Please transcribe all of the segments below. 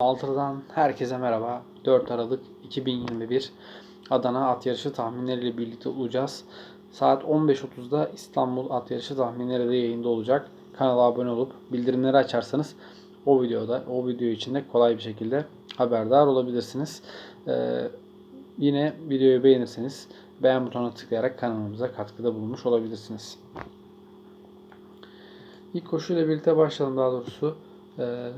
Altıdan herkese merhaba. 4 Aralık 2021 Adana at yarışı tahminleriyle birlikte olacağız. Saat 15.30'da İstanbul at yarışı tahminleri de yayında olacak. Kanala abone olup bildirimleri açarsanız o videoda, o video içinde kolay bir şekilde haberdar olabilirsiniz. Ee, yine videoyu beğenirseniz beğen butonuna tıklayarak kanalımıza katkıda bulunmuş olabilirsiniz. İlk koşuyla birlikte başlayalım daha doğrusu. Ee,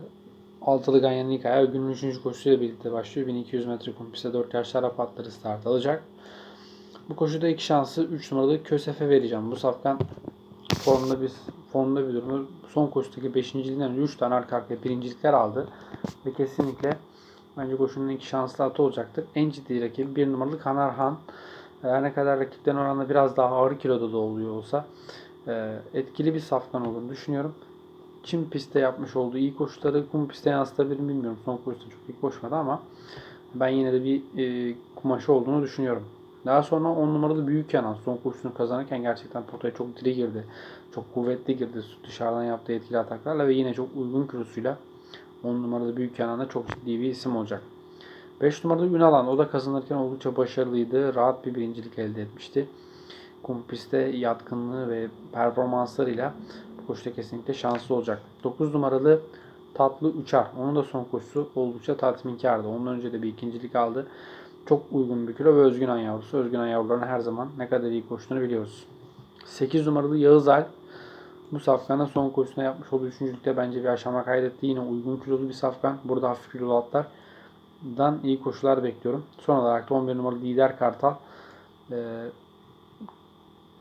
Altılı Ganyan'ın ilk ayağı günün 3. koşusuyla birlikte başlıyor. 1200 metre kum pistte 4 yaş Arap atları start alacak. Bu koşuda iki şansı 3 numaralı Kösef'e vereceğim. Bu safkan formda bir formda bir durumu. Son koşudaki 5.liğinden önce 3 tane arka arkaya birincilikler aldı. Ve kesinlikle bence koşunun iki şanslı atı olacaktır. En ciddi rakibi 1 numaralı Kanarhan. Her ne kadar rakipten oranla biraz daha ağır kiloda da oluyor olsa e, etkili bir safkan olduğunu düşünüyorum. Çim pistte yapmış olduğu iyi koşuları kum pistte yansıtabilir mi bilmiyorum. Son koşuda çok iyi koşmadı ama ben yine de bir e, kumaşı olduğunu düşünüyorum. Daha sonra 10 numaralı Büyük Yanan son koşusunu kazanırken gerçekten potaya çok diri girdi. Çok kuvvetli girdi dışarıdan yaptığı etkili ataklarla ve yine çok uygun kilosuyla 10 numaralı Büyük Yanan'da çok ciddi bir isim olacak. 5 numaralı Ünalan o da kazanırken oldukça başarılıydı. Rahat bir birincilik elde etmişti. Kum pistte yatkınlığı ve performanslarıyla koşuda kesinlikle şanslı olacak. 9 numaralı Tatlı Uçar. Onun da son koşusu oldukça tatminkardı. Ondan önce de bir ikincilik aldı. Çok uygun bir kilo ve Özgün An yavrusu. Özgün An yavrularının her zaman ne kadar iyi koştuğunu biliyoruz. 8 numaralı Yağız Alp. Bu safkanın son koşusunda yapmış olduğu üçüncülükte bence bir aşama kaydetti. Yine uygun kilolu bir safkan. Burada hafif kilolu atlardan iyi koşular bekliyorum. Son olarak da 11 numaralı Lider Kartal. Ee,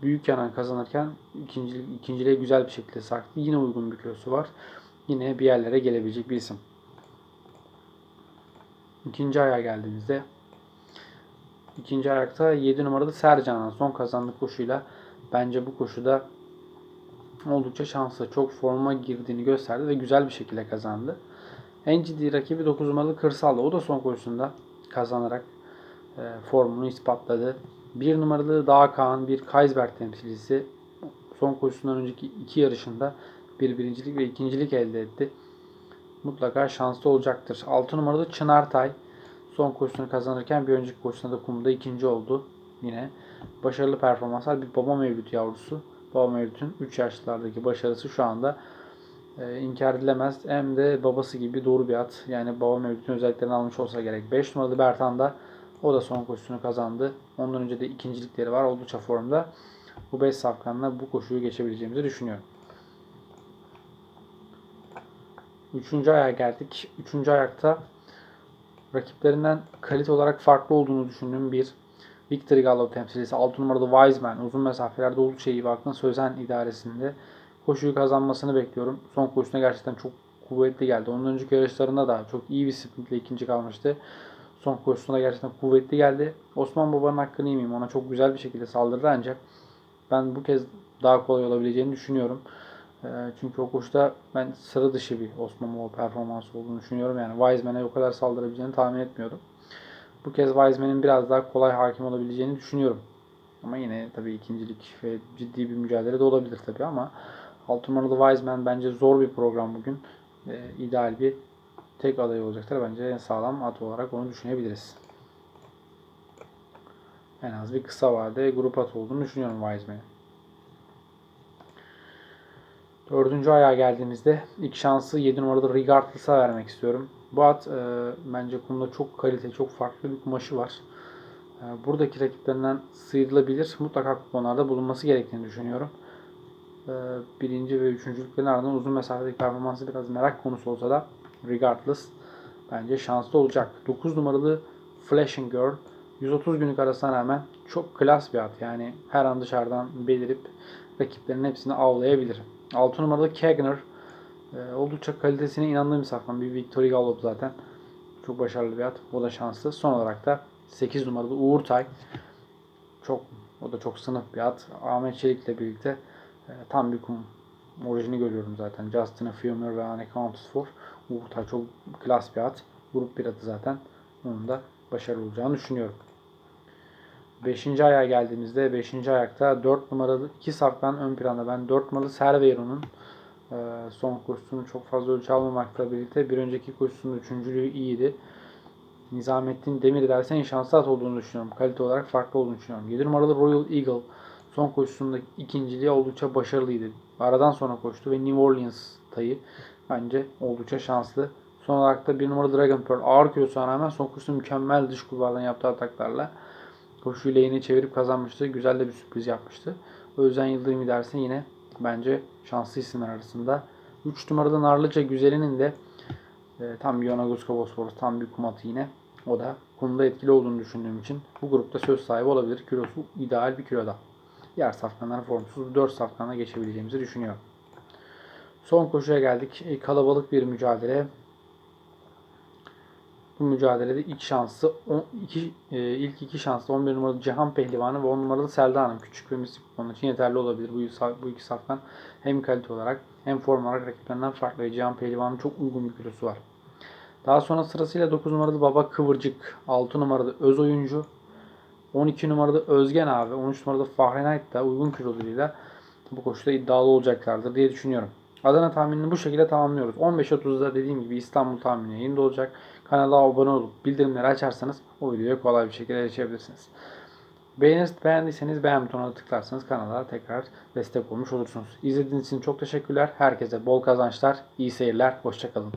büyük yanan kazanırken ikinci, ikinciliğe güzel bir şekilde sarktı. Yine uygun bir kilosu var. Yine bir yerlere gelebilecek bir isim. İkinci ayağa geldiğimizde ikinci ayakta 7 numaralı Sercan'ın son kazandığı koşuyla bence bu koşuda oldukça şanslı. Çok forma girdiğini gösterdi ve güzel bir şekilde kazandı. En ciddi rakibi 9 numaralı Kırsal'da. O da son koşusunda kazanarak e, formunu ispatladı. Bir numaralı Dağ Kaan, bir Kaysberg temsilcisi son koşusundan önceki iki yarışında bir birincilik ve ikincilik elde etti. Mutlaka şanslı olacaktır. 6 numaralı Çınar Tay son koşusunu kazanırken bir önceki koşusunda da kumda ikinci oldu. Yine başarılı performanslar bir baba mevlüt yavrusu. Baba mevlütün 3 yaşlardaki başarısı şu anda e, inkar edilemez. Hem de babası gibi doğru bir at. Yani baba mevlütün özelliklerini almış olsa gerek. 5 numaralı Bertan da o da son koşusunu kazandı. Ondan önce de ikincilikleri var. Oldukça formda. Bu 5 safkanla bu koşuyu geçebileceğimizi düşünüyorum. Üçüncü ayağa geldik. Üçüncü ayakta rakiplerinden kalite olarak farklı olduğunu düşündüğüm bir Victory Gallo temsilcisi 6 numaralı Wiseman uzun mesafelerde oldukça iyi baktın Sözen idaresinde koşuyu kazanmasını bekliyorum. Son koşusuna gerçekten çok kuvvetli geldi. Ondan önceki yarışlarında da çok iyi bir sprintle ikinci kalmıştı. Son koşusunda gerçekten kuvvetli geldi. Osman Baba'nın hakkını yemeyeyim. Ona çok güzel bir şekilde saldırdı ancak ben bu kez daha kolay olabileceğini düşünüyorum. Ee, çünkü o koşuda ben sıra dışı bir Osman Baba performansı olduğunu düşünüyorum. Yani Wiseman'e o kadar saldırabileceğini tahmin etmiyordum. Bu kez Wiseman'in biraz daha kolay hakim olabileceğini düşünüyorum. Ama yine tabii ikincilik ve ciddi bir mücadele de olabilir tabii ama 6 numaralı Wiseman bence zor bir program bugün. Ee, ideal bir tek aday olacaktır. Bence en sağlam at olarak onu düşünebiliriz. En az bir kısa vade grup at olduğunu düşünüyorum Wiseman'in. Dördüncü ayağa geldiğimizde ilk şansı 7 numaralı Regardless'a vermek istiyorum. Bu at e, bence kumda çok kalite, çok farklı bir kumaşı var. E, buradaki rakiplerinden sıyrılabilir. Mutlaka kuponlarda bulunması gerektiğini düşünüyorum. E, birinci ve üçüncülüklerin ardından uzun mesafedeki performansı biraz merak konusu olsa da Regardless bence şanslı olacak. 9 numaralı Flashing Girl 130 günlük arasına rağmen çok klas bir at. Yani her an dışarıdan belirip rakiplerin hepsini avlayabilir. 6 numaralı Kegner e, oldukça kalitesine inandığım bir safkan. Bir Victory Gallop zaten. Çok başarılı bir at. O da şanslı. Son olarak da 8 numaralı Uğur Tay. Çok, o da çok sınıf bir at. Ahmet Çelik'le birlikte e, tam bir kum orijini görüyorum zaten. Justin Fumer ve Unaccounted for. Uğur Tay çok klas bir at. Grup bir atı zaten. Onun da başarılı olacağını düşünüyorum. 5. ayağa geldiğimizde 5. ayakta 4 numaralı 2 safkan ön planda ben 4 numaralı Serveiro'nun Ee, son koşusunu çok fazla ölçü almamakla birlikte bir önceki koşusunun üçüncülüğü iyiydi. Nizamettin Demir dersen şanslı at olduğunu düşünüyorum. Kalite olarak farklı olduğunu düşünüyorum. 7 numaralı Royal Eagle son koşusunda ikinciliği oldukça başarılıydı. Aradan sonra koştu ve New Orleans tayı bence oldukça şanslı. Son olarak da 1 numaralı Dragon Pearl ağır kilosuna rağmen son koşusunda mükemmel dış kulvardan yaptığı ataklarla koşuyu lehine çevirip kazanmıştı. Güzel de bir sürpriz yapmıştı. O yüzden Yıldırım İdersin yine bence şanslı isimler arasında. 3 numarada Narlıca Güzeli'nin de e, tam bir Yonaguska Bosporus, tam bir kumatı yine. O da konuda etkili olduğunu düşündüğüm için bu grupta söz sahibi olabilir. Kilosu ideal bir kiloda. Diğer safkanlar formsuz 4 safkanla geçebileceğimizi düşünüyorum. Son koşuya geldik. E, kalabalık bir mücadele. Bu mücadelede ilk şansı on- iki, e, ilk iki şanslı 11 numaralı Cihan Pehlivanı ve 10 numaralı Selda Hanım. Küçük ve mistik onun için yeterli olabilir. Bu, bu iki safkan hem kalite olarak hem form olarak rakiplerinden farklı. ve Cihan Pehlivan'ın çok uygun bir kilosu var. Daha sonra sırasıyla 9 numaralı Baba Kıvırcık, 6 numaralı Öz Oyuncu, 12 numarada Özgen abi, 13 numarada Fahrenheit da uygun kiloluyla bu koşuda iddialı olacaklardır diye düşünüyorum. Adana tahminini bu şekilde tamamlıyoruz. 15.30'da dediğim gibi İstanbul tahmini yayında olacak. Kanala abone olup bildirimleri açarsanız o videoya kolay bir şekilde erişebilirsiniz. Beğenir, beğendiyseniz beğen butonuna tıklarsanız kanala tekrar destek olmuş olursunuz. İzlediğiniz için çok teşekkürler. Herkese bol kazançlar, iyi seyirler, hoşçakalın.